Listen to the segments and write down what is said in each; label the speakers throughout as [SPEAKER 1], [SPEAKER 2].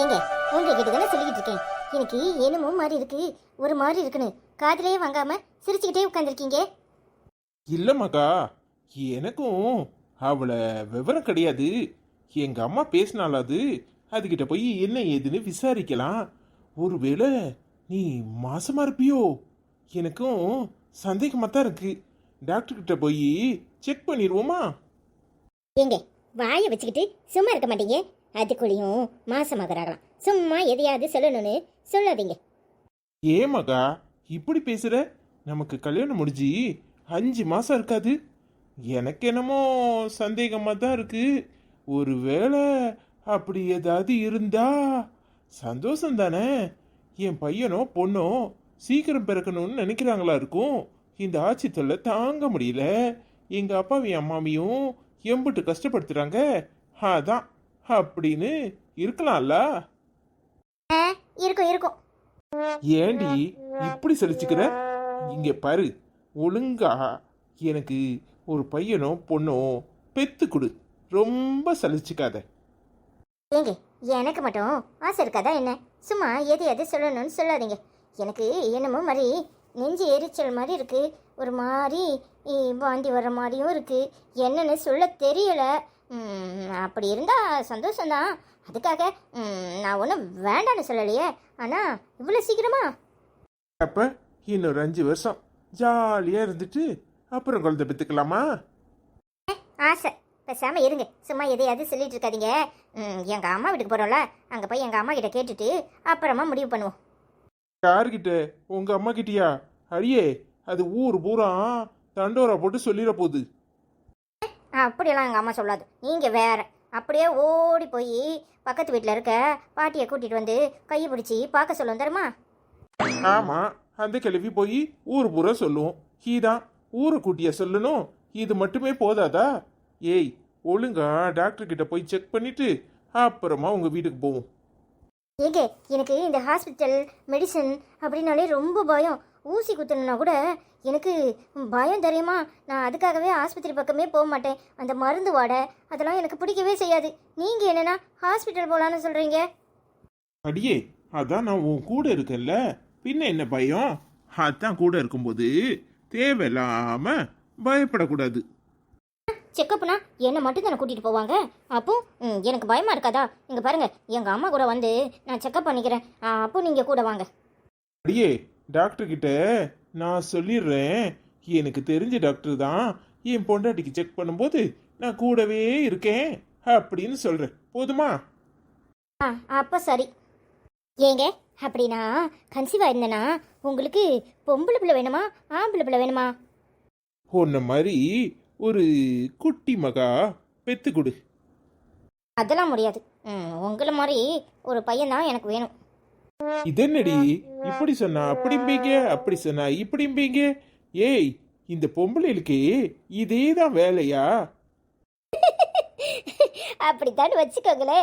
[SPEAKER 1] ஏங்க உங்ககிட்ட தானே சொல்லிக்கிட்டு இருக்கேன். எனக்கு என்னமோ மாதிரி இருக்கு ஒரு மாதிரி இருக்குன்னு. காதுலயே வாங்காம சிரிச்சுக்கிட்டே உட்காந்துருக்கீங்க
[SPEAKER 2] இல்லம்மாக்கா எனக்கும் அவளை விவரம் கிடையாது. எங்க அம்மா பேசினாலாது அதுகிட்ட போய் என்ன ஏதுன்னு விசாரிக்கலாம். ஒருவேளை நீ மாசமா இருப்பியோ? எனக்கும் சந்தேகமா தான் இருக்கு. டாக்டர் கிட்ட போய் செக் பண்ணிடுவோமா
[SPEAKER 1] ஏங்க வாயை வச்சுக்கிட்டு சும்மா இருக்க மாட்டீங்க. அதுக்குள்ளேயும் மாசமாகறாங்களாம். சும்மா எதையாவது சொல்லணும்னு சொல்லாதீங்க.
[SPEAKER 2] மகா இப்படி பேசுற? நமக்கு கல்யாணம் முடிஞ்சு அஞ்சு மாசம் இருக்காது. எனக்கு என்னமோ சந்தேகமாக தான் இருக்கு. ஒருவேளை அப்படி ஏதாவது இருந்தா சந்தோஷம் தானே என் பையனோ பொண்ணோ சீக்கிரம் பிறக்கணும்னு நினைக்கிறாங்களா இருக்கும்? இந்த ஆட்சி தொல்லை தாங்க முடியல. எங்கள் அப்பாவையும் அம்மாவையும் எம்புட்டு கஷ்டப்படுத்துகிறாங்க அதான். அப்படின்னு இருக்கலாம்ல?
[SPEAKER 1] ஆ இருக்கும் இருக்கும்.
[SPEAKER 2] ஏண்டி இப்படி சலிச்சுக்கிற இங்க பாரு ஒழுங்கா எனக்கு ஒரு பையனோ பொண்ணோ பெத்து கொடு. ரொம்ப சலிச்சுக்காத.
[SPEAKER 1] ஏங்க எனக்கு மட்டும் ஆசை இருக்காதா என்ன? சும்மா எதையாவது சொல்லணும்னு சொல்லாதீங்க. எனக்கு என்னமோ மாதிரி நெஞ்சு எரிச்சல் மாதிரி இருக்கு. ஒரு மாதிரி வாந்தி வர்ற மாதிரியும் இருக்கு. என்னன்னு சொல்ல தெரியல. அப்படி இருந்தா சந்தோஷம்தான். அதுக்காக நான் ஒன்றும் வேண்டான்னு சொல்லலையே. ஆனால் இவ்வளோ சீக்கிரமா?
[SPEAKER 2] அப்ப இன்னொரு அஞ்சு வருஷம். ஜாலியா இருந்துட்டு அப்புறம் குழந்தை பெத்துக்கலாமா?
[SPEAKER 1] ஆசை. பேசாம இருங்க. சும்மா எதையாவது சொல்லிட்டு இருக்காதீங்க. ம், எங்க அம்மா வீட்டுக்கு போறோம்ல. அங்க போய் எங்க அம்மா கிட்ட கேட்டுட்டு அப்புறமா முடிவு பண்ணுவோம்.
[SPEAKER 2] யார்கிட்ட? உங்க அம்மா கிட்டயா? அடியே அது ஊர் பூரா தண்டோரா போட்டு சொல்லிட போகுது
[SPEAKER 1] அப்படியெல்லாம் எங்கள் அம்மா சொல்லாது. நீங்கள் வேறு. அப்படியே ஓடி போய் பக்கத்து வீட்டில் இருக்க பாட்டியை கூட்டிகிட்டு வந்து கையை பிடிச்சி பார்க்க சொல்லுவோம் தருமா?
[SPEAKER 2] ஆமாம் அந்த கிளவி போய் ஊர் பூரா சொல்லுவோம் ஹீதான் ஊரை கூட்டிய சொல்லணும். இது மட்டுமே போதாதா? ஏய் ஒழுங்கா டாக்டர் கிட்ட போய் செக் பண்ணிட்டு அப்புறமா உங்கள் வீட்டுக்கு போவோம்.
[SPEAKER 1] ஏங்க எனக்கு இந்த ஹாஸ்பிட்டல் மெடிசன் அப்படின்னாலே ரொம்ப பயம். ஊசி குத்தணும்னா கூட எனக்கு பயம் தெரியுமா? நான் அதுக்காகவே ஆஸ்பத்திரி பக்கமே போக மாட்டேன். அந்த மருந்து வாடை அதெல்லாம் எனக்கு பிடிக்கவே செய்யாது. நீங்கள் என்னன்னா ஹாஸ்பிட்டல் போகலான்னு சொல்கிறீங்க
[SPEAKER 2] அடியே அதான் நான் உன் கூட இருக்கேன்ல. பின்ன என்ன பயம்? அதான் கூட இருக்கும்போது தேவையில்லாமல் பயப்படக்கூடாது.
[SPEAKER 1] செக்கப்னா என்னை மட்டும் தானே கூட்டிகிட்டு போவாங்க? அப்போ ம், எனக்கு பயமாக இருக்காதா? இங்கே பாருங்கள் எங்கள் அம்மா கூட வந்து நான் செக்கப் பண்ணிக்கிறேன். அப்போ நீங்கள் கூட வாங்க.
[SPEAKER 2] அடியே டாக்டர் கிட்ட நான் சொல்லிடுறேன். எனக்கு தெரிஞ்ச டாக்டர் தான் என் பொண்டாட்டிக்கு செக் பண்ணும்போது நான் கூடவே இருக்கேன் அப்படின்னு சொல்றேன். போதுமா?
[SPEAKER 1] ஆ அப்போ சரி. ஏங்க அப்படின்னா கன்சீவாக இருந்தேனா உங்களுக்கு பொம்பளை பிள்ளை வேணுமா ஆம்பளை பிள்ளை வேணுமா?
[SPEAKER 2] உன்ன மாதிரி ஒரு குட்டி மகா பெத்து கொடு
[SPEAKER 1] அதெல்லாம் முடியாது. உங்களை மாதிரி ஒரு பையன் தான் எனக்கு வேணும்.
[SPEAKER 2] இதென்னடி? இப்படி சொன்னா அப்படிம்பீங்க அப்படி சொன்னா இப்படிம்பீங்க ஏய் இந்த பொம்பளைகளுக்கு இதே தான் வேலையா?
[SPEAKER 1] அப்படித்தான் வச்சுக்கோங்களே.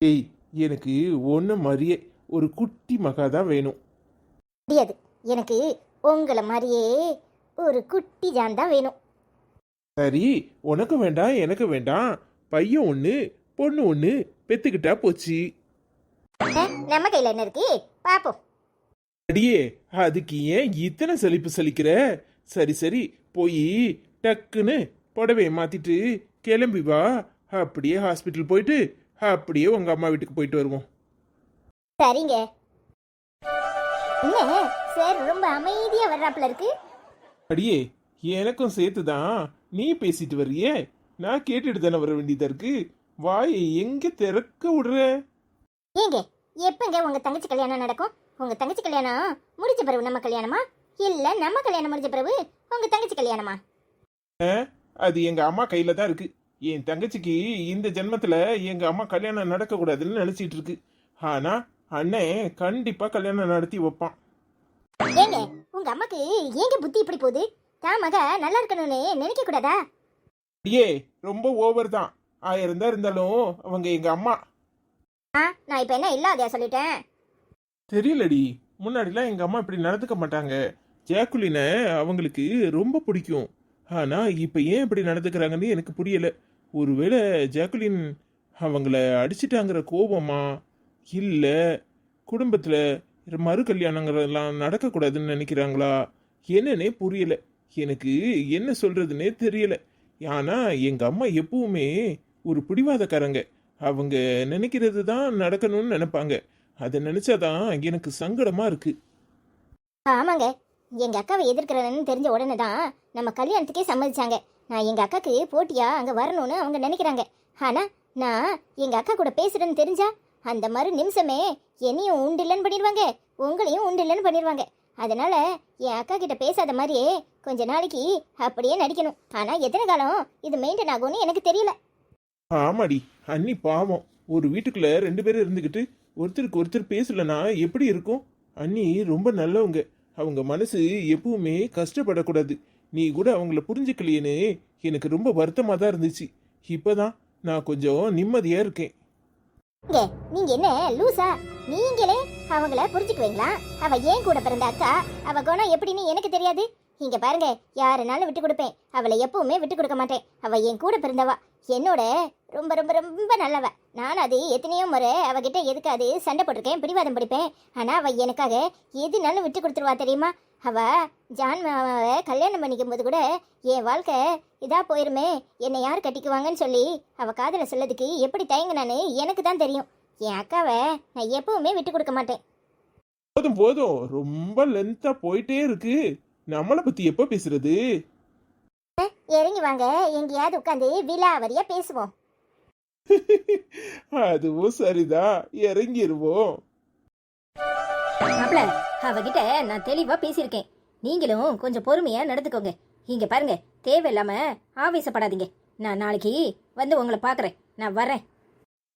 [SPEAKER 2] ஏய் எனக்கு ஒன்று மாதிரியே ஒரு குட்டி மகா தான் வேணும்.
[SPEAKER 1] முடியாது. எனக்கு உங்களை மாதிரியே ஒரு குட்டி ஜான் தான் வேணும்.
[SPEAKER 2] சரி உனக்கு வேண்டாம் எனக்கு வேண்டாம். பையன் ஒன்று பொண்ணு ஒன்று பெத்துக்கிட்டா போச்சு.
[SPEAKER 1] நம்ம கையில் என்ன இருக்கு? பார்ப்போம்
[SPEAKER 2] அடியே அதுக்கு ஏன் இத்தனை சலிப்பு சலிக்கிற? சரி சரி போய் டக்குன்னு புடவைய மாத்திட்டு கிளம்பி வா. அப்படியே ஹாஸ்பிட்டல் போயிட்டு அப்படியே உங்க அம்மா வீட்டுக்கு போயிட்டு வருவோம்.
[SPEAKER 1] சரிங்க. சார் ரொம்ப அமைதியா வர்றாப்புல இருக்கு?
[SPEAKER 2] அடியே எனக்கும் சேர்த்து தான் நீ பேசிட்டு வர்றியே? நான் கேட்டுட்டு தானே வர வேண்டியதா இருக்கு? வாயை எங்க திறக்க விடுற?
[SPEAKER 1] ஏங்க எப்பங்க உங்க தங்கச்சி கல்யாணம் நடக்கும்? உங்க தங்கச்சி கல்யாணம் முடிஞ்ச பிறகு நம்ம கல்யாணமா? இல்ல நம்ம கல்யாணம் முடிஞ்ச பிறகு உங்க தங்கச்சி கல்யாணமா?
[SPEAKER 2] அது எங்க அம்மா கையில தான் இருக்கு. என் தங்கச்சிக்கு இந்த ஜென்மத்துல எங்க அம்மா கல்யாணம் நடக்க கூடாதுன்னு நினைச்சிட்டு இருக்கு. ஆனா அண்ணன் கண்டிப்பா கல்யாணம் நடத்தி வைப்பான்.
[SPEAKER 1] ஏங்க உங்க அம்மாக்கு ஏங்க புத்தி இப்படி போகுது? தான் மக நல்லா இருக்கணும்னு நினைக்க கூடாதா?
[SPEAKER 2] அடியே ரொம்ப ஓவர் தான். ஆயிரம் தான் இருந்தாலும் அவங்க எங்க அம்மா.
[SPEAKER 1] ஆ நான் இப்ப என்ன இல்லாதையா சொல்லிட்டேன்?
[SPEAKER 2] தெரியலடி. முன்னாடிலாம் எங்க அம்மா இப்படி நடந்துக்க மாட்டாங்க. ஜாக்குலினை அவங்களுக்கு ரொம்ப பிடிக்கும். ஆனா இப்ப ஏன் இப்படி நடந்துக்கிறாங்கன்னு எனக்கு புரியல. ஒருவேளை ஜாக்குலின் அவங்கள அடிச்சிட்டாங்கிற கோபமா? இல்லை குடும்பத்தில் மறு கல்யாணங்கள்லாம் நடக்கக்கூடாதுன்னு நினைக்கிறாங்களா? என்னன்னே புரியல. எனக்கு என்ன சொல்கிறதுனே தெரியல. ஆனா எங்க அம்மா எப்பவுமே ஒரு பிடிவாதக்காரங்க. அவங்க நினைக்கிறது தான் நடக்கணும்னு நினைப்பாங்க. அதை நினைச்சாதான் எனக்கு சங்கடமா இருக்கு.
[SPEAKER 3] ஆமாங்க. எங்க அக்காவை எதிர்க்கிறவன்னு தெரிஞ்ச உடனே தான் நம்ம கல்யாணத்துக்கே சம்மதிச்சாங்க. நான் எங்க அக்காக்கு போட்டியா அங்க வரணும்னு அவங்க நினைக்கிறாங்க. ஆனா நான் எங்க அக்கா கூட பேசுறேன்னு தெரிஞ்சா அந்த மாதிரி நிமிஷமே என்னையும் உண்டு இல்லைன்னு பண்ணிடுவாங்க. உங்களையும் உண்டு இல்லைன்னு பண்ணிடுவாங்க. அதனால என் அக்கா கிட்ட பேசாத மாதிரியே கொஞ்ச நாளைக்கு அப்படியே நடிக்கணும். ஆனா எத்தனை காலம் இது மெயின்டைன் ஆகும்னு எனக்கு தெரியல.
[SPEAKER 2] ஆமாடி அண்ணி பாவம். ஒரு வீட்டுக்குள்ள ரெண்டு பேரும் இருந்துக்கிட்டு ஒருத்தருக்கு ஒருத்தர் பேசலனா எப்படி இருக்கும்? அண்ணி ரொம்ப நல்லவங்க. அவங்க மனசு எப்பவுமே கஷ்டப்படக்கூடாது. நீ கூட அவங்கள புரிஞ்சுக்கலையேன்னு எனக்கு ரொம்ப வருத்தமாக தான் இருந்துச்சு. இப்போதான் நான் கொஞ்சம் நிம்மதியாக இருக்கேன்.
[SPEAKER 3] இங்க நீங்க என்ன லூசா? நீங்களே அவங்கள புரிஞ்சுக்குவீங்களா? அவ ஏன் கூட பிறந்த அக்கா? அவ குணம் எப்படின்னு எனக்கு தெரியாது. இங்க பாருங்க யாருனாலும் விட்டு கொடுப்பேன். அவளை எப்பவுமே விட்டு கொடுக்க மாட்டேன். அவ என் கூட பிறந்தவா. என்னோட ரொம்ப ரொம்ப ரொம்ப நல்லவ. நான் அது எத்தனையோ முறை அவகிட்ட எதுக்காது சண்டை போட்டிருக்கேன் பிடிவாதம் பிடிப்பேன். ஆனா அவ எனக்காக எதுனாலும் விட்டு கொடுத்துருவா தெரியுமா? அவ ஜான் மாமாவை கல்யாணம் பண்ணிக்கும் போது கூட என் வாழ்க்கை இதா போயிருமே என்னை யார் கட்டிக்குவாங்கன்னு சொல்லி அவ காதல சொல்லதுக்கு எப்படி தயங்கினான்னு எனக்கு தான் தெரியும். என் அக்காவை நான் எப்பவுமே விட்டு கொடுக்க மாட்டேன்.
[SPEAKER 2] போதும் போதும். ரொம்ப லென்த்தா போயிட்டே இருக்கு. நம்மளை பத்தி எப்போ பேசுறது?
[SPEAKER 3] இறங்கி வாங்க. எங்கேயாவது உட்காந்து விலாவரியா பேசுவோம்.
[SPEAKER 2] அதுவும் சரிதான். இறங்கிருவோம்.
[SPEAKER 4] மாப்பிள அவகிட்ட நான் தெளிவா பேசியிருக்கேன். நீங்களும் கொஞ்சம் பொறுமையா நடந்துக்கோங்க. இங்க பாருங்க தேவையில்லாம ஆவேசப்படாதீங்க. நான் நாளைக்கு வந்து உங்களை பாக்குறேன். நான் வரேன்.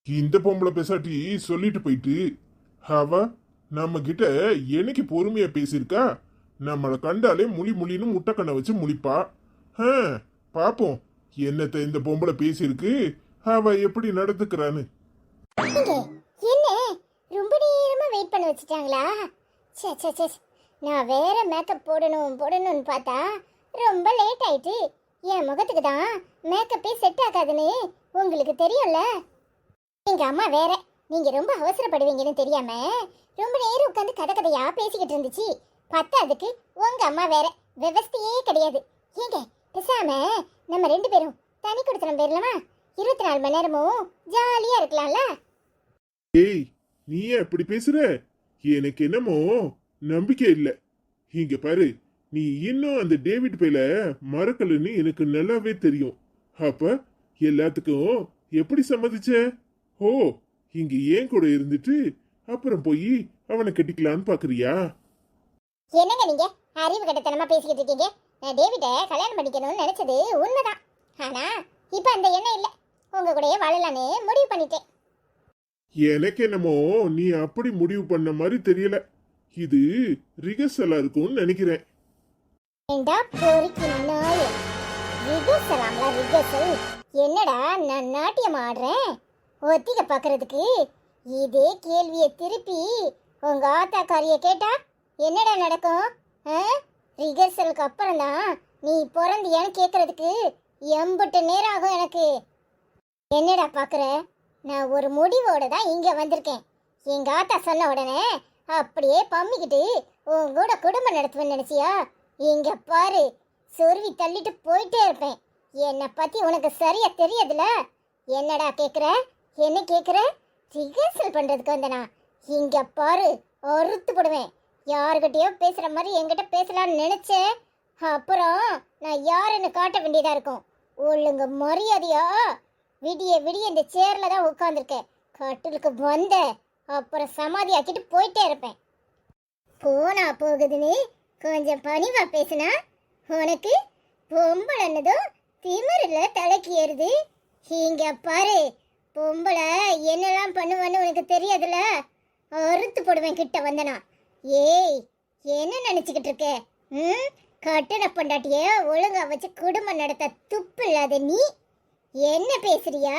[SPEAKER 5] இந்த பொம்பளை பேசாட்டி சொல்லிட்டு போயிட்டு அவ நம்ம கிட்ட என்னைக்கு பொறுமையா பேசியிருக்கா? நம்மளை கண்டாலே முழி முழின்னு முட்டைக்கண்ணை வச்சு முழிப்பா. ஆ, பாப்போம் என்னத்த இந்த பொம்பளை பேசியிருக்கு? அவ எப்படி நடந்துக்கிறான்னு.
[SPEAKER 3] என்ன? ரொம்ப நேரமா வெயிட் பண்ண வச்சுட்டாங்களா? சே சே சே நான் வேற மேக்கப் போடணும் போடணும்னு பார்த்தா ரொம்ப லேட் ஆயிட்டு. என் முகத்துக்கு தான் மேக்கப்பே செட் ஆகாதுன்னு உங்களுக்கு தெரியும்ல? எங்கள் அம்மா வேற. நீங்கள் ரொம்ப அவசரப்படுவீங்கன்னு தெரியாம ரொம்ப நேரம் உட்காந்து கதை கதையாக பேசிக்கிட்டு இருந்துச்சு. பத்தாதுக்கு உங்கள் அம்மா வேற. விவஸ்தையே கிடையாது. ஏங்க பேசாம நம்ம ரெண்டு பேரும் தனி கொடுத்துறோம் பேர்லமா? இருபத்தி நாலு மணி நேரமும் ஜாலியாக இருக்கலாம்ல?
[SPEAKER 5] ஏய் நீ எப்படி பேசுற? எனக்கு என்னமோ நம்பிக்கை இல்லை. இங்க பாரு நீ இன்னும் அந்த டேவிட் பேல மறக்கலன்னு எனக்கு நல்லாவே தெரியும். அப்ப எல்லாத்துக்கும் எப்படி சம்மதிச்ச? ஓ இங்க ஏன் கூட இருந்துட்டு அப்புறம் போய் அவனை கட்டிக்கலான்னு பாக்குறியா?
[SPEAKER 3] என்னங்க நீங்க? அறிவு கட்டத்தனமா பேசிக்கிட்டு இருக்கீங்க. நான் டேவிட கல்யாணம் பண்ணிக்கணும்னு நினைச்சது உண்மைதான். ஆனா இப்ப அந்த எண்ணம் இல்ல. உங்க கூடயே வாழலான்னு முடிவு பண்ணிட்டேன்.
[SPEAKER 5] எனக்கு என்னமோ நீ அப்படி முடிவு பண்ண மாதிரி தெரியல. இது ரிகர்சலா இருக்கும்னு நினைக்கிறேன்.
[SPEAKER 3] ஏண்டா பொறுக்கி நாய ரிகர்சலாம்ல ரிகர்சல். என்னடா நான் நாட்டியம் ஆடுறேன்? ஒத்திக பாக்குறதுக்கு? இதே கேள்வியை திருப்பி உங்க ஆத்தாக்காரிய கேட்டா என்னடா நடக்கும்? ஆ? ரிகர்சலுக்கு அப்புறம் தான் நீ பிறந்தியான்னு கேக்குறதுக்கு எம்பட்டு நேரம் ஆகும் எனக்கு. என்னடா பாக்குற? நான் ஒரு முடிவோட தான் இங்கே வந்திருக்கேன். எங்கள் ஆத்தா சொன்ன உடனே அப்படியே பம்மிக்கிட்டு உன் கூட குடும்பம் நடத்துவேன்னு நினச்சியா? இங்கே பாரு சொருவி தள்ளிட்டு போயிட்டே இருப்பேன். என்னை பற்றி உனக்கு சரியா தெரியாதுல? என்னடா கேட்குற என்ன கேட்குற ரிஹர்சல் பண்ணுறதுக்கு வந்தனா? இங்கே பாரு அறுத்து போடுவேன். யாருக்கிட்டேயோ பேசுகிற மாதிரி என்கிட்ட பேசலான்னு நினச்சேன் அப்புறம் நான் யாருன்னு காட்ட வேண்டியதாக இருக்கும். ஒழுங்கு மரியாதையா? விடிய விடிய இந்த சேர்ல தான் உட்காந்துருக்கேன் கட்டிலுக்கு வந்த அப்புறம் சமாதி ஆக்கிட்டு போயிட்டே இருப்பேன். போனா போகுதுன்னு கொஞ்சம் பணிவா பேசுனா? உனக்கு பொம்பளைன்னதும் திமிரில் தலைக்கு ஏறுது. இங்க பாரு பொம்பளை என்னெல்லாம் பண்ணுவான்னு உனக்கு தெரியாதுல்ல அறுத்து போடுவேன் கிட்ட வந்தனா. ஏய் என்ன நினச்சிக்கிட்டு இருக்க? ம்? கட்டண பொண்டாட்டிய ஒழுங்கா வச்சு குடும்பம் நடத்த துப்பு இல்லாத நீ? என்ன பேசுறியா?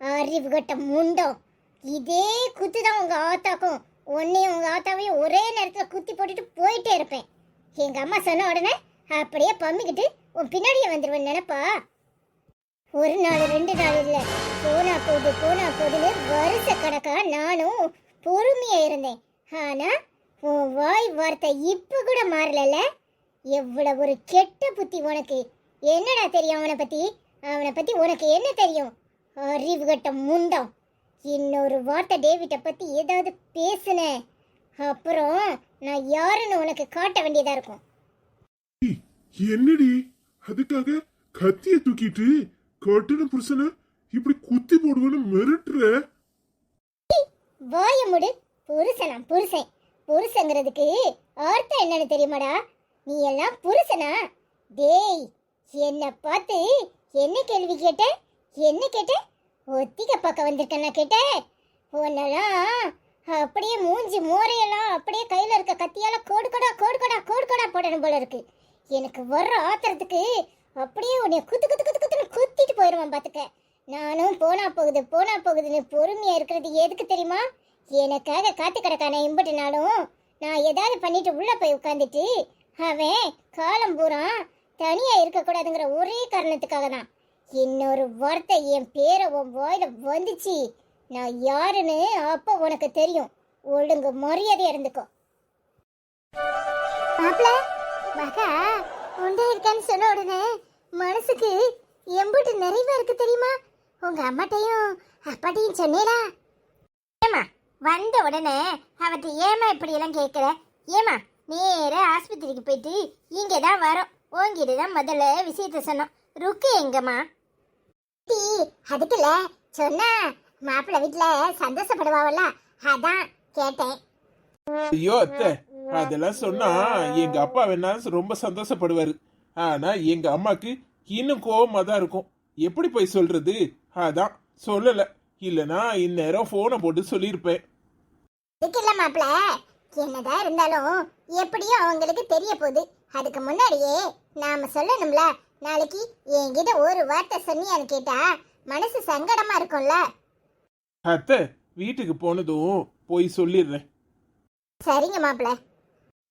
[SPEAKER 3] அறிவு கட்ட முண்டம் இதே குத்து தான் உங்கள் ஆத்தாக்கும். உன்னையும் உங்கள் ஆத்தாவையும் ஒரே நேரத்தில் குத்தி போட்டுட்டு போயிட்டே இருப்பேன். எங்கள் அம்மா சொன்ன உடனே அப்படியே பம்மிக்கிட்டு உன் பின்னாடியே வந்துடுவேன் நினப்பா. ஒரு நாள் ரெண்டு நாள் இல்லை. போனா போகுது போனா போகுதுன்னு வருஷ கணக்கா நானும் பொறுமையாக இருந்தேன். ஆனால் உன் வாய் வார்த்தை இப்போ கூட மாறலல்ல. எவ்வளோ ஒரு கெட்ட புத்தி உனக்கு. என்னடா தெரியும் அவனை பற்றி அவனை பத்தி உனக்கு என்ன தெரியும்? அறிவு கட்ட முண்டம். இன்னொரு வார்த்தை டேவிட்ட பத்தி ஏதாவது பேசுன. அப்புறம் நான் யாருன்னு உனக்கு காட்ட வேண்டியதா இருக்கும்.
[SPEAKER 5] என்னடி? அதுக்காக கத்திய தூக்கிட்டு கட்டின புருஷனை இப்படி குத்தி போடுவேன்னு மிரட்டுற?
[SPEAKER 3] வாய முடு. புருஷனா புருஷன். புருஷங்கிறதுக்கு அர்த்தம் என்னன்னு தெரியுமாடா? நீ எல்லாம் புருஷனா? டேய் என்ன பார்த்து என்ன கேள்வி கேட்ட? என்ன கேட்ட? ஒத்திக பக்கம் வந்திருக்கேன்னா கேட்ட. உன்னெல்லாம் அப்படியே மூஞ்சி மோரையெல்லாம் அப்படியே கையில் இருக்க கத்தியால கோடு கொடா கோடு கொடா கோடு கொடா போடணும் போல இருக்கு. எனக்கு வர்ற ஆத்திரத்துக்கு அப்படியே உன்னை குத்து குத்து குத்து குத்துன்னு குத்திட்டு போயிடுவான் பார்த்துக்க நானும் போனா போகுது போனா போகுதுன்னு பொறுமையாக இருக்கிறது எதுக்கு தெரியுமா? எனக்காக காத்து கிடக்கான இம்பட்டு நான் ஏதாவது பண்ணிட்டு உள்ளே போய் உட்காந்துட்டு அவன் காலம் பூரா தனியா இருக்கக்கூடாதுங்கிற ஒரே காரணத்துக்காக தான் இன்னொரு வார்த்தை என் பேரை உன் வாயில வந்துச்சு. நான் யாருன்னு அப்போ உனக்கு தெரியும். ஒழுங்கு மரியாதையா இருந்துக்கோ. மாப்பிள மகா உண்டே இருக்கேன்னு சொன்ன உடனே மனசுக்கு எம்புட்டு நிறைவா இருக்கு தெரியுமா? உங்க அம்மாட்டையும் அப்பாட்டையும் சொன்னேடா ஏமா வந்த உடனே அவர்கிட்ட ஏமா இப்படி எல்லாம் கேட்குற? ஏமா நேர ஆஸ்பத்திரிக்கு போயிட்டு இங்கே தான் வரோம். உங்ககிட்ட தான் முதல்ல விஷயத்த சொன்னோம். ருக்கு எங்கம்மா? அதுக்குல சொன்னா மாப்பிள்ளை வீட்டில் சந்தோஷப்படுவாவல்ல? அதான் கேட்டேன்.
[SPEAKER 2] ஐயோ அத்தை அதெல்லாம் சொன்னா எங்க அப்பா வேணா ரொம்ப சந்தோஷப்படுவாரு. ஆனா எங்க அம்மாக்கு இன்னும் கோவமா தான் இருக்கும். எப்படி போய் சொல்றது? அதான் சொல்லல. இல்லனா இந்நேரம் போனை போட்டு சொல்லியிருப்பேன்.
[SPEAKER 3] இதுக்கு இல்ல மாப்பிள என்னதான் இருந்தாலும் எப்படியும் அவங்களுக்கு தெரிய போகுது. அதுக்கு முன்னாடியே நாம சொல்லணும்ல நாளைக்கு என்கிட்ட ஒரு வார்த்தை சொன்னியான்னு கேட்டா மனசு சங்கடமா இருக்கும்ல.
[SPEAKER 2] அத்தை வீட்டுக்கு போனதும் போய் சொல்லிடுறேன்.
[SPEAKER 3] சரிங்க மாப்பிள.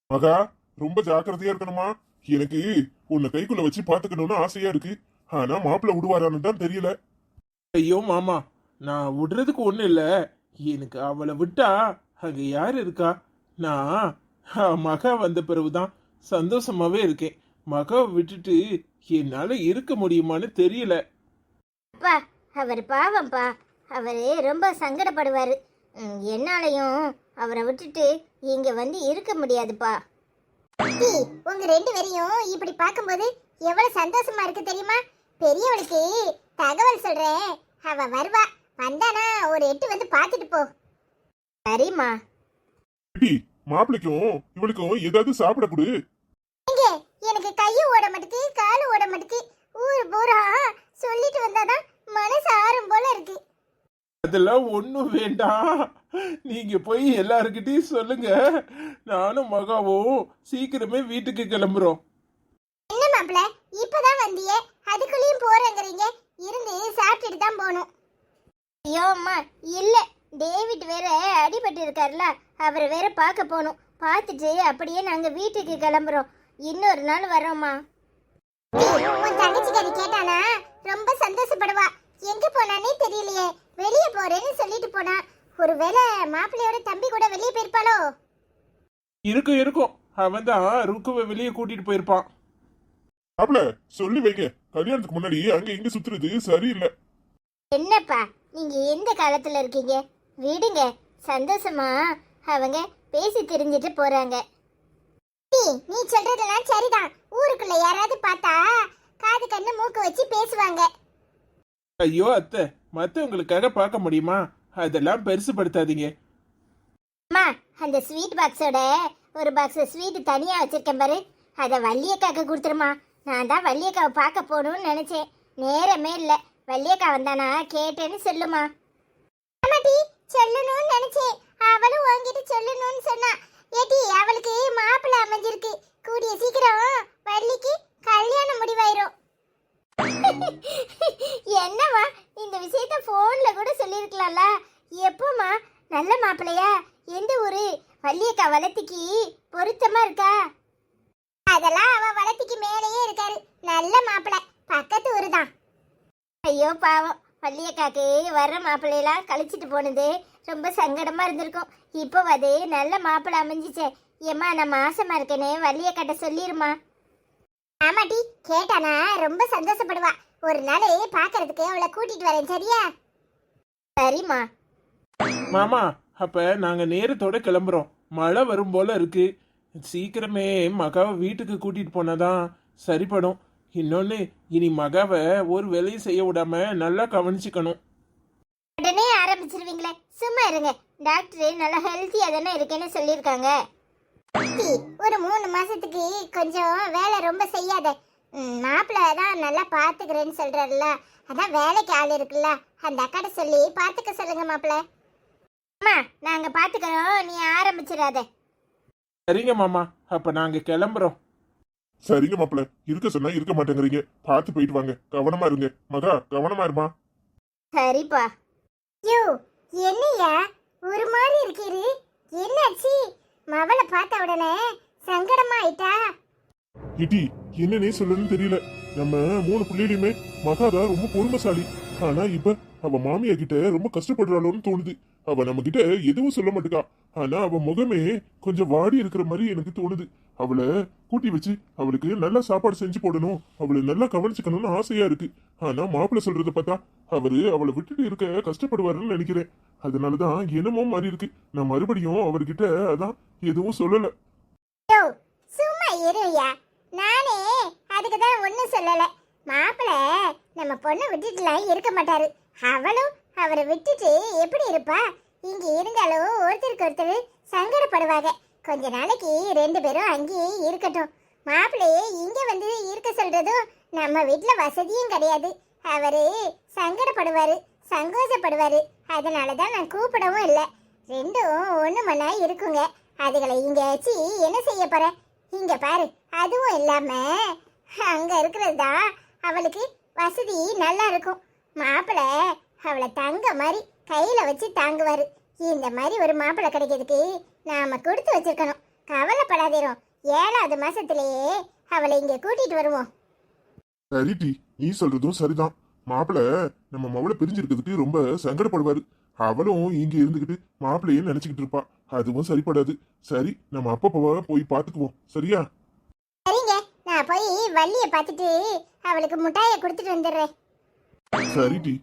[SPEAKER 5] மகா ரொம்ப ஜாக்கிரதையா இருக்கணுமா? எனக்கு உன்னை கைக்குள்ள வச்சு பாத்துக்கணும்னு ஆசையா இருக்கு. ஆனா மாப்பிள்ள விடுவாரான்னு தான் தெரியல.
[SPEAKER 2] ஐயோ மாமா நான் விடுறதுக்கு ஒண்ணும் இல்ல. எனக்கு அவளை விட்டா அங்க யார் இருக்கா? நான் மகா வந்த பிறகுதான் சந்தோஷமாவே இருக்கேன். மகாவை விட்டுட்டு என்னால இருக்க முடியுமான்னு தெரியல.
[SPEAKER 3] அப்பா அவர் பாவம்ப்பா. அவர் ரொம்ப சங்கடப்படுவார். என்னாலையும் அவரை விட்டுட்டு இங்க வந்து இருக்க முடியாதுப்பா. உங்க ரெண்டு பேரையும் இப்படி பார்க்கும்போது எவ்வளவு சந்தோஷமா இருக்கு தெரியுமா? பெரியவளுக்கு தகவல் சொல்றேன். அவ வருவா. வந்தானா ஒரு எட்டு வந்து பார்த்துட்டு போ. சரிம்மா.
[SPEAKER 5] மாப்பிள்ளைக்கும் இவளுக்கும் ஏதாவது சாப்பிட கொடு.
[SPEAKER 3] எனக்கு கையும் ஓட மாட்டுக்கு காலும் ஓட மாட்டுக்கு ஊர் பூரா சொல்லிட்டு வந்தாதான் மனசு ஆறும் போல இருக்கு.
[SPEAKER 2] அதெல்லாம் ஒன்றும் வேண்டாம். நீங்க போய் எல்லாருக்கிட்டையும் சொல்லுங்க. நானும் மகாவும் சீக்கிரமே வீட்டுக்கு கிளம்புறோம்.
[SPEAKER 3] என்ன மாப்பிள இப்பதான் வந்தியே? அதுக்குள்ளேயும் போறேங்கிறீங்க. இருந்து சாப்பிட்டுட்டு தான் போகணும். ஐயோ அம்மா இல்ல. டேவிட் வேற அடிபட்டு இருக்காருல அவரை வேற பார்க்க போகணும். பார்த்துட்டு அப்படியே நாங்க வீட்டுக்கு கிளம்புறோம். இன்னொரு நாள் வரோம்மா உன் தங்கச்சிக்காரி கேட்டானா? ரொம்ப சந்தோஷப்படுவா. எங்க போனானே தெரியலையே. வெளியே போறேன்னு சொல்லிட்டு போனா. ஒருவேளை மாப்பிள்ளையோட தம்பி கூட வெளியே போயிருப்பாளோ?
[SPEAKER 2] இருக்கும் இருக்கும். அவன் தான் ருக்குவை வெளியே கூட்டிட்டு போயிருப்பான்.
[SPEAKER 5] மாப்பிள்ள சொல்லி வைங்க. கல்யாணத்துக்கு முன்னாடி அங்க இங்க சுத்துறது சரியில்லை.
[SPEAKER 3] என்னப்பா நீங்க எந்த காலத்துல இருக்கீங்க? விடுங்க. சந்தோஷமா? அவங்க பேசி தெரிஞ்சிட்டு போறாங்க. நீ சொல்றதெல்லாம் சரிதான். ஊருக்குள்ள யாராவது பார்த்தா காது கண்ணு மூக்கு வச்சு பேசுவாங்க.
[SPEAKER 2] ஐயோ அத்தை மத்தவங்களுக்காக பார்க்க முடியுமா? அதெல்லாம் பெருசுபடுத்தாதீங்க.
[SPEAKER 3] அம்மா அந்த ஸ்வீட் பாக்ஸோட ஒரு பாக்ஸ் ஸ்வீட் தனியா வச்சிருக்கேன் பாரு. அதை வள்ளியக்காக்கு கொடுத்துருமா. நான் தான் வள்ளியக்காவை பார்க்க போகணும்னு நினைச்சேன். நேரமே இல்லை. வள்ளியக்கா வந்தானா கேட்டேன்னு சொல்லுமா. சொல்லணும்னு நினைச்சேன். அவளும் உன்கிட்ட சொல்லணும்னு சொன்னா. ஏடி அவளுக்கு மாப்பிள்ள அமைஞ்சிருக்கு. கூடிய சீக்கிரம் வள்ளிக்கு கல்யாணம் முடிவாயிரும். என்னவா இந்த விஷயத்த போன்ல கூட சொல்லியிருக்கலாம்ல. எப்போம்மா நல்ல மாப்பிள்ளையா? எந்த ஊரு? வள்ளியக்கா வளர்த்திக்கு பொருத்தமா இருக்கா? அதெல்லாம் அவ வளர்த்திக்கு மேலேயே இருக்காரு. நல்ல மாப்பிள்ளை. பக்கத்து ஊரு தான் ஐயோ பாவம். பள்ளியக்காக்கு வர்ற மாப்பிள்ளையெல்லாம் கழிச்சிட்டு போனது ரொம்ப சங்கடமா இருந்திருக்கும். இப்போ அது நல்ல மாப்பிள்ளை அமைஞ்சிச்சே. ஏம்மா நான் மாசமா இருக்கேனே வள்ளியக்காட்ட சொல்லிருமா ஆமாட்டி கேட்டானா ரொம்ப சந்தோஷப்படுவா. ஒரு நாள் பாக்குறதுக்கு அவளை கூட்டிட்டு வரேன் சரியா? சரிம்மா.
[SPEAKER 2] மாமா அப்ப நாங்க நேரத்தோட கிளம்புறோம். மழை வரும் போல இருக்கு. சீக்கிரமே மகாவை வீட்டுக்கு கூட்டிட்டு போனாதான் சரிப்படும். இன்னொன்னு இனி மகாவை ஒரு வேலையும் செய்ய விடாம நல்லா கவனிச்சுக்கணும்.
[SPEAKER 3] உடனே ஆரம்பிச்சிருவீங்களே. சும்மா இருங்க. டாக்டர் நல்லா ஹெல்த்தியா தானே இருக்கேன்னு சொல்லியிருக்காங்க. ஒரு மூணு மாசத்துக்கு கொஞ்சம் வேலை ரொம்ப செய்யாத. மாப்பிள்ளை தான் நல்லா பாத்துக்கிறேன்னு சொல்றாருல்ல. அதான் வேலைக்கு ஆள் இருக்குல்ல. அந்த அக்காட்ட சொல்லி பாத்துக்க சொல்லுங்க மாப்பிள்ளை. அம்மா நாங்க பாத்துக்கிறோம். நீ ஆரம்பிச்சிடாத.
[SPEAKER 2] சரிங்க மாமா. அப்ப நாங்க கிளம்புறோம்.
[SPEAKER 5] சரிங்க மாப்பிள்ள. இருக்க சொன்னா இருக்க மாட்டேங்கிறீங்க. பார்த்து போயிட்டு வாங்க. கவனமா இருங்க. மகா கவனமா இருமா.
[SPEAKER 3] சரிப்பா. யோ என்னையா? ஒரு மாதிரி இருக்கீரு என்னாச்சு? மவளை பார்த்த உடனே சங்கடமா ஆயிட்டா?
[SPEAKER 5] இடி என்னன்னே சொல்லணும்னு தெரியல. நம்ம மூணு பிள்ளைகளுமே மகாதா ரொம்ப பொறுமைசாலி. ஆனா இப்ப அவ மாமியா கிட்ட ரொம்ப கஷ்டப்படுறாளோன்னு தோணுது. அவ நம்ம கிட்ட எதுவும் சொல்ல மாட்டுக்கா. ஆனா அவ முகமே கொஞ்சம் வாடி இருக்கிற மாதிரி எனக்கு தோணுது. அவளை கூட்டி வச்சு அவளுக்கு நல்ல சாப்பாடு செஞ்சு போடணும். அவளை நல்லா கவனிச்சுக்கணும்னு ஆசையா இருக்கு. ஆனா மாப்பிள்ளை சொல்றத பார்த்தா அவரு அவளை விட்டுட்டு இருக்க கஷ்டப்படுவாருன்னு நினைக்கிறேன். அதனாலதான் என்னமோ மாதிரி இருக்கு. நான் மறுபடியும் அவர்கிட்ட அதான் எதுவும் சொல்லல.
[SPEAKER 3] சும்மா இருயா நானே அதுக்கு தான் ஒன்றும் சொல்லலை. மாப்பிள்ளை நம்ம பொண்ணை விட்டுட்டுலாம் இருக்க மாட்டாரு. அவளும் அவரை விட்டுட்டு எப்படி இருப்பா? இங்க இருந்தாலும் ஒருத்தருக்கு ஒருத்தர் சங்கடப்படுவாங்க. கொஞ்ச நாளைக்கு ரெண்டு பேரும் அங்கேயே இருக்கட்டும். மாப்பிள்ளையே இங்கே வந்து இருக்க சொல்கிறதும் நம்ம வீட்டில் வசதியும் கிடையாது. அவர் சங்கடப்படுவார் சங்கோஷப்படுவார். அதனால தான் நான் கூப்பிடவும் இல்லை. ரெண்டும் ஒன்று மணா இருக்குங்க. அதுகளை இங்கே வச்சு என்ன செய்ய போகிறேன் இங்கே பாரு அதுவும் இல்லாமல் அங்கே இருக்கிறது தான் அவளுக்கு வசதி நல்லா இருக்கும். மாப்பிள்ளை அவளை தங்க மாதிரி கையில் வச்சு தாங்குவார். இந்த மாதிரி ஒரு மாப்பிள்ளை கிடைக்கிறதுக்கு நாம கொடுத்து வச்சிருக்கணும். கவலைப்படாதீரும் ஏழாவது மாசத்திலேயே அவளை இங்க கூட்டிட்டு வருவோம்.
[SPEAKER 5] சரிடி நீ சொல்றதும் சரிதான். மாப்பிள நம்ம மவளை பிரிஞ்சிருக்கிறதுக்கு ரொம்ப சங்கடப்படுவாரு. அவளும் இங்க இருந்துகிட்டு மாப்பிள்ளையே நினைச்சுக்கிட்டு இருப்பா. அதுவும் சரிப்படாது. சரி நம்ம அப்பப்ப போய் பாத்துக்குவோம் சரியா?
[SPEAKER 3] சரிங்க. நான் போய் வள்ளியை பார்த்துட்டு அவளுக்கு முட்டாயை கொடுத்துட்டு வந்துடுறேன்.
[SPEAKER 5] சரிடி